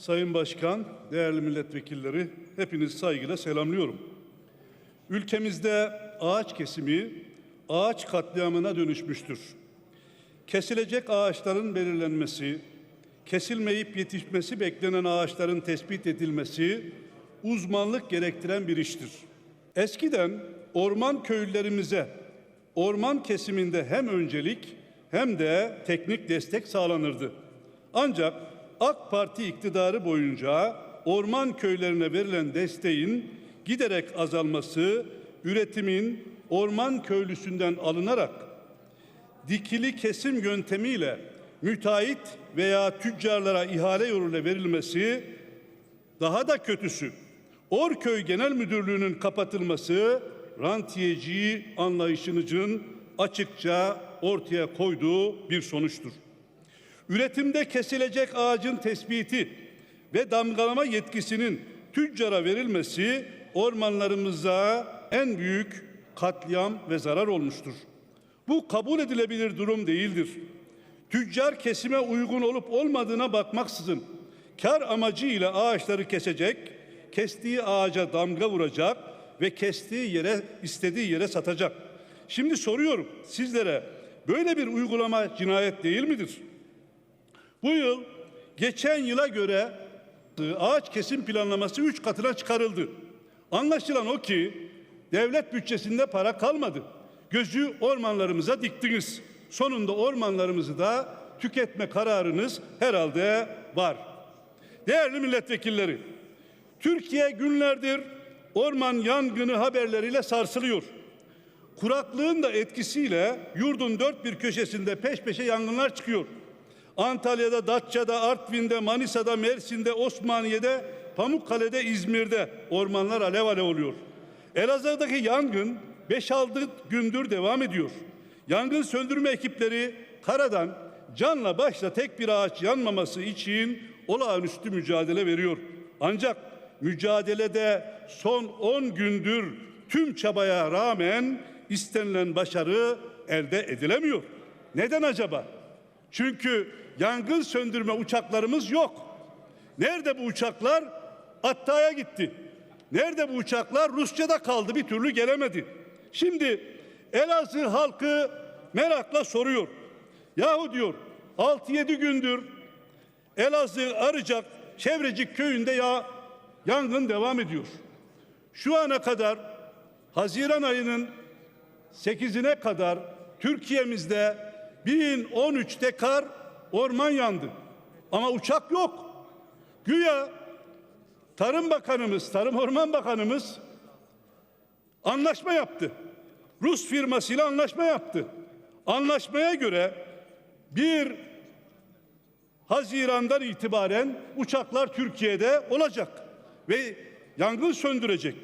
Sayın Başkan, değerli milletvekilleri, hepinizi saygıyla selamlıyorum. Ülkemizde ağaç kesimi ağaç katliamına dönüşmüştür. Kesilecek ağaçların belirlenmesi, kesilmeyip yetişmesi beklenen ağaçların tespit edilmesi uzmanlık gerektiren bir iştir. Eskiden orman köylülerimize orman kesiminde hem öncelik hem de teknik destek sağlanırdı. Ancak AK Parti iktidarı boyunca orman köylerine verilen desteğin giderek azalması, üretimin orman köylüsünden alınarak dikili kesim yöntemiyle müteahhit veya tüccarlara ihale yoluyla verilmesi daha da kötüsü Orköy Genel Müdürlüğü'nün kapatılması rantiyeci anlayışınızın açıkça ortaya koyduğu bir sonuçtur. Üretimde kesilecek ağacın tespiti ve damgalama yetkisinin tüccara verilmesi ormanlarımıza en büyük katliam ve zarar olmuştur. Bu kabul edilebilir durum değildir. Tüccar kesime uygun olup olmadığına bakmaksızın kar amacıyla ağaçları kesecek, kestiği ağaca damga vuracak ve kestiği yere istediği yere satacak. Şimdi soruyorum sizlere böyle bir uygulama cinayet değil midir? Bu yıl geçen yıla göre ağaç kesim planlaması üç katına çıkarıldı. Anlaşılan o ki devlet bütçesinde para kalmadı. Gözü ormanlarımıza diktiniz. Sonunda ormanlarımızı da tüketme kararınız herhalde var. Değerli milletvekilleri, Türkiye günlerdir orman yangını haberleriyle sarsılıyor. Kuraklığın da etkisiyle yurdun dört bir köşesinde peş peşe yangınlar çıkıyor. Antalya'da, Datça'da, Artvin'de, Manisa'da, Mersin'de, Osmaniye'de, Pamukkale'de, İzmir'de ormanlar alev alev oluyor. Elazığ'daki yangın 5-6 gündür devam ediyor. Yangın söndürme ekipleri karadan canla başla tek bir ağaç yanmaması için olağanüstü mücadele veriyor. Ancak mücadelede son 10 gündür tüm çabaya rağmen istenilen başarı elde edilemiyor. Neden acaba? Çünkü yangın söndürme uçaklarımız yok. Nerede bu uçaklar? Atta'ya gitti. Nerede bu uçaklar? Rusya'da kaldı bir türlü gelemedi. Şimdi Elazığ halkı merakla soruyor. Yahu diyor 6-7 gündür Elazığ Arıcak Çevrecik köyünde ya yangın devam ediyor. Şu ana kadar Haziran ayının 8'ine kadar Türkiye'mizde 1013 dekar orman yandı. Ama uçak yok. Güya Tarım Bakanımız, Tarım Orman Bakanımız anlaşma yaptı. Rus firmasıyla anlaşma yaptı. Anlaşmaya göre bir Haziran'dan itibaren uçaklar Türkiye'de olacak ve yangın söndürecek.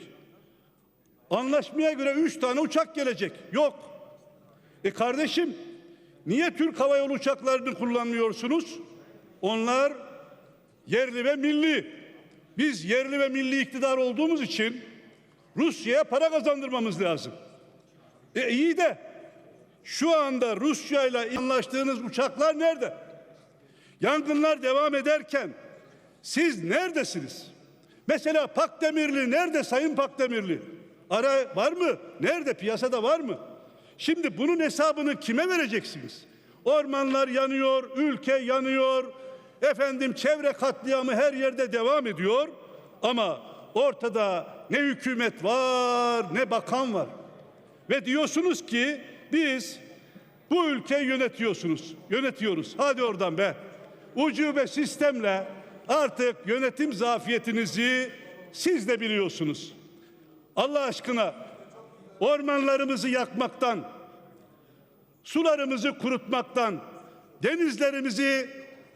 Anlaşmaya göre üç tane uçak gelecek. Yok. E kardeşim niye Türk Hava Yolu uçaklarını kullanmıyorsunuz? Onlar yerli ve milli. Biz yerli ve milli iktidar olduğumuz için Rusya'ya para kazandırmamız lazım. E iyi de şu anda Rusya ile anlaştığınız uçaklar nerede? Yangınlar devam ederken siz neredesiniz? Mesela Pakdemirli nerede Sayın Pakdemirli? Ara var mı? Nerede? Piyasada var mı? Şimdi bunun hesabını kime vereceksiniz? Ormanlar yanıyor, ülke yanıyor. Efendim çevre katliamı her yerde devam ediyor. Ama ortada ne hükümet var ne bakan var. Ve diyorsunuz ki biz bu ülkeyi yönetiyorsunuz. Yönetiyoruz. Hadi oradan be. Ucube sistemle artık yönetim zafiyetinizi siz de biliyorsunuz. Allah aşkına ormanlarımızı yakmaktan, sularımızı kurutmaktan, denizlerimizi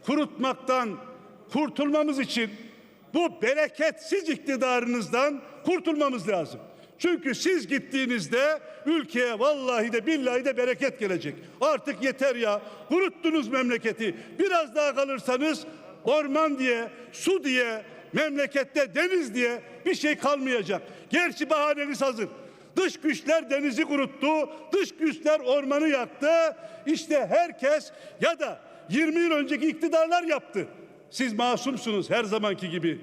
kurutmaktan kurtulmamız için bu bereketsiz iktidarınızdan kurtulmamız lazım. Çünkü siz gittiğinizde ülkeye vallahi de billahi de bereket gelecek. Artık yeter ya. Kuruttunuz memleketi. Biraz daha kalırsanız orman diye, su diye, memlekette deniz diye bir şey kalmayacak. Gerçi bahaneniz hazır. Dış güçler denizi kuruttu, dış güçler ormanı yaktı. İşte herkes ya da 20 yıl önceki iktidarlar yaptı. Siz masumsunuz her zamanki gibi.